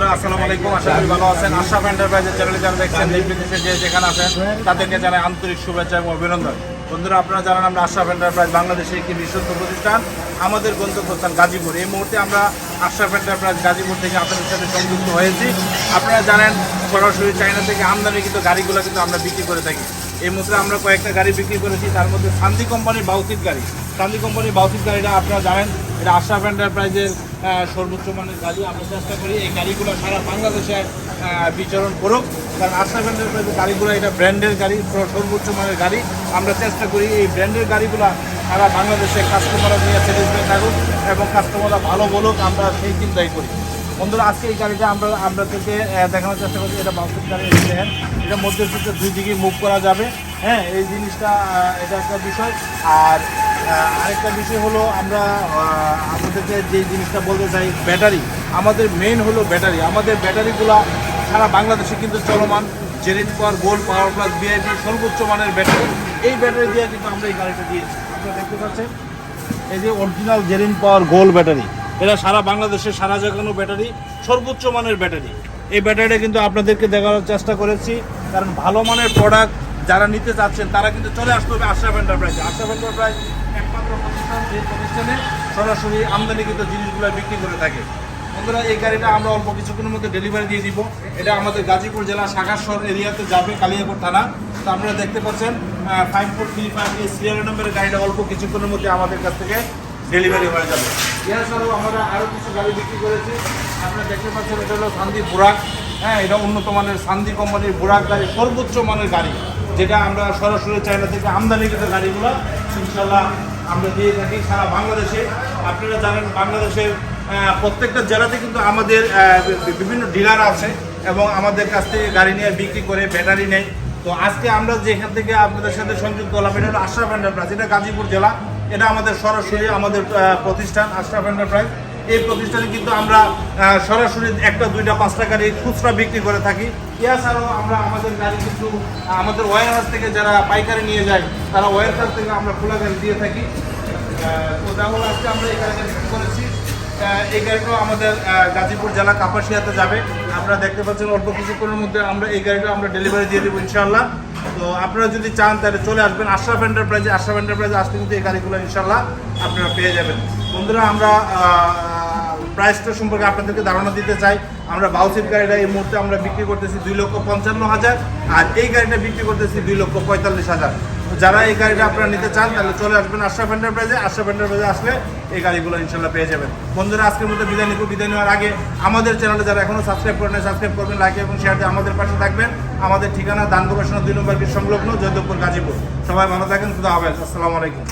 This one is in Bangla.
বন্ধুরা, আসসালামু আলাইকুম। আশা করি ভালো আছেন। আশরাফ এন্টারপ্রাইজের চ্যানেলে যারা দেখছেন বিদেশে যে যেখানে আছেন, তাদেরকে জানাই আন্তরিক শুভেচ্ছা এবং অভিনন্দন। বন্ধুরা, আপনারা জানেন আমরা আশরাফ এন্টারপ্রাইজ বাংলাদেশের একটি বিশ্বস্ত প্রতিষ্ঠান। আমাদের গন্তব্যস্থান গাজীপুর। এই মুহূর্তে আমরা আশরাফ এন্টারপ্রাইজ গাজীপুর থেকে আপনাদের সাথে সংযুক্ত হয়েছি। আপনারা জানেন, সরাসরি চায়না থেকে আমদানিকৃত গাড়িগুলো কিন্তু আমরা বিক্রি করে থাকি। এই মুহূর্তে আমরা কয়েকটা গাড়ি বিক্রি করেছি। তার মধ্যে শান্তি কোম্পানির বাউসিক গাড়ি। শান্তি কোম্পানির বাউসিক গাড়িটা আপনারা জানেন এটা আশরাফ এন্টারপ্রাইজের সর্বোচ্চ মানের গাড়ি। আমরা চেষ্টা করি এই গাড়িগুলো সারা বাংলাদেশে বিচরণ করুক। কারণ আশরাফ এন্টারপ্রাইজের গাড়িগুলো এটা ব্র্যান্ডের গাড়ি সর্বোচ্চ মানের গাড়ি। আমরা চেষ্টা করি এই ব্র্যান্ডের গাড়িগুলো সারা বাংলাদেশে কাস্টমাররা নিয়ে স্যাটিসফাই থাকুক এবং কাস্টমাররা ভালো বলুক, আমরা সেই চিন্তাই করি। বন্ধুরা, আজকে এই গাড়িটা আমরা আমরা থেকে দেখানোর চেষ্টা করছি। এটা বাউসিক গাড়ি দেখেন। এটা মধ্যে দুই দিকে মুভ করা যাবে। হ্যাঁ এই জিনিসটা এটা একটা বিষয়। আর আরেকটা বিষয় হলো আমরা আপনাদেরকে যে জিনিসটা বলতে চাই, ব্যাটারি। আমাদের মেইন হলো ব্যাটারি। আমাদের ব্যাটারিগুলা সারা বাংলাদেশে কিন্তু চলমান। Jerin power, gold power, plus VIP সর্বোচ্চ মানের ব্যাটারি। এই ব্যাটারি দিয়ে কিন্তু আমরা এই গাড়িটা দিয়েছি। আপনারা দেখতে পাচ্ছেন? এই যে original Jerin power, gold battery. এটা সারা বাংলাদেশে সারা জাগানো ব্যাটারি, সর্বোচ্চ মানের ব্যাটারি। এই ব্যাটারিটা কিন্তু আপনাদেরকে দেখানোর চেষ্টা করেছি। কারণ ভালো মানের প্রোডাক্ট যারা নিতে চাচ্ছেন তারা কিন্তু চলে আসতে হবে আশরাফ এন্টারপ্রাইজে আশরাফ এন্টারপ্রাইজ একমাত্র প্রতিষ্ঠান যে প্রতিষ্ঠানে সরাসরি আমদানিকৃত জিনিসগুলো বিক্রি করে থাকে। বন্ধুরা, এই গাড়িটা আমরা অল্প কিছুক্ষণের মধ্যে ডেলিভারি দিয়ে দিব। এটা আমাদের গাজীপুর জেলা শাখাসর এরিয়াতে যাবে কালিয়াপুর থানা। তো আপনারা দেখতে পাচ্ছেন ফাইভ ফোর থ্রি ফাইভ এই সিরিয়াল নম্বরের গাড়িটা অল্প কিছুক্ষণের মধ্যে আমাদের কাছ থেকে ডেলিভারি হয়ে যাবে। এছাড়াও আমরা আরও কিছু গাড়ি বিক্রি করেছি। আপনারা দেখতে পাচ্ছেন, এটা হলো সান্দি বুরাক। হ্যাঁ এটা উন্নত মানের সান্দি কোম্পানির বুরাক গাড়ি, সর্বোচ্চ মানের গাড়ি। যেটা আমরা সরাসরি চায়না থেকে আমদানিকৃত গাড়িগুলো ইনশাল্লাহ আমরা দিয়ে থাকি সারা বাংলাদেশে। আপনারা জানেন বাংলাদেশের প্রত্যেকটা জেলাতে কিন্তু আমাদের বিভিন্ন ডিলার আছে এবং আমাদের কাছ থেকে গাড়ি নিয়ে বিক্রি করে ব্যাটারি নেই তো আজকে আমরা যেখান থেকে আপনাদের সাথে সংযুক্ত হলাম, এটা হলো আশরাফ এন্টারপ্রাইজ এটা গাজীপুর জেলা। এটা আমাদের সরাসরি আমাদের প্রতিষ্ঠান, আশরাফ এন্টারপ্রাইজ এই প্রতিষ্ঠানে কিন্তু আমরা সরাসরি একটা, দুইটা, পাঁচটা গাড়ি খুচরা বিক্রি করে থাকি। এছাড়াও আমরা আমাদের গাড়ি কিন্তু আমাদের ওয়ার হাউস থেকে যারা পাইকারি নিয়ে যায়, তারা ওয়ার হাউস থেকে আমরা খোলা গাড়ি দিয়ে থাকি। তো তাহলে আজকে আমরা এই গাড়িটা করেছি। এই গাড়িটাও আমাদের গাজীপুর জেলা কাপাসিয়াতে যাবে। আপনারা দেখতে পাচ্ছেন অল্প কিছুক্ষণের মধ্যে আমরা এই গাড়িটা আমরা ডেলিভারি দিয়ে দেবো ইনশাল্লাহ তো আপনারা যদি চান তাহলে চলে আসবেন। আশরাফ এন্টারপ্রাইজে আশরাফ এন্টারপ্রাইজে আসতে কিন্তু এই গাড়িগুলো ইনশাল্লাহ আপনারা পেয়ে যাবেন। বন্ধুরা, আমরা প্রাইসটা সম্পর্কে আপনাদেরকে ধারণা দিতে চাই। আমরা বাউসির গাড়িটা এই মুহূর্তে আমরা বিক্রি করতেছি দুই লক্ষ পঞ্চান্ন হাজার, আর এই গাড়িটা বিক্রি করতেছি দুই লক্ষ পঁয়তাল্লিশ হাজার। যারা এই গাড়িটা আপনারা নিতে চান, তাহলে চলে আসবেন আশরাফ এন্টারপ্রাইজে। আশরাফ এন্টারপ্রাইজে আসলে এই গাড়িগুলো ইনশাল্লাহ পেয়ে যাবেন। বন্ধুরা, আজকের মধ্যে বিদায় নিব। বিদায় নেওয়ার আগে আমাদের চ্যানেলে যারা এখনও সাবস্ক্রাইব করেন সাবস্ক্রাইব করবেন লাইক এবং শেয়ার দিয়ে আমাদের পাশে থাকবেন। আমাদের ঠিকানা দান গবেষণা দুই নম্বর সংলগ্ন জয়দেবপুর গাজীপুর। সবাই ভালো থাকেন, খুদা হাফেজ। আসসালামু আলাইকুম।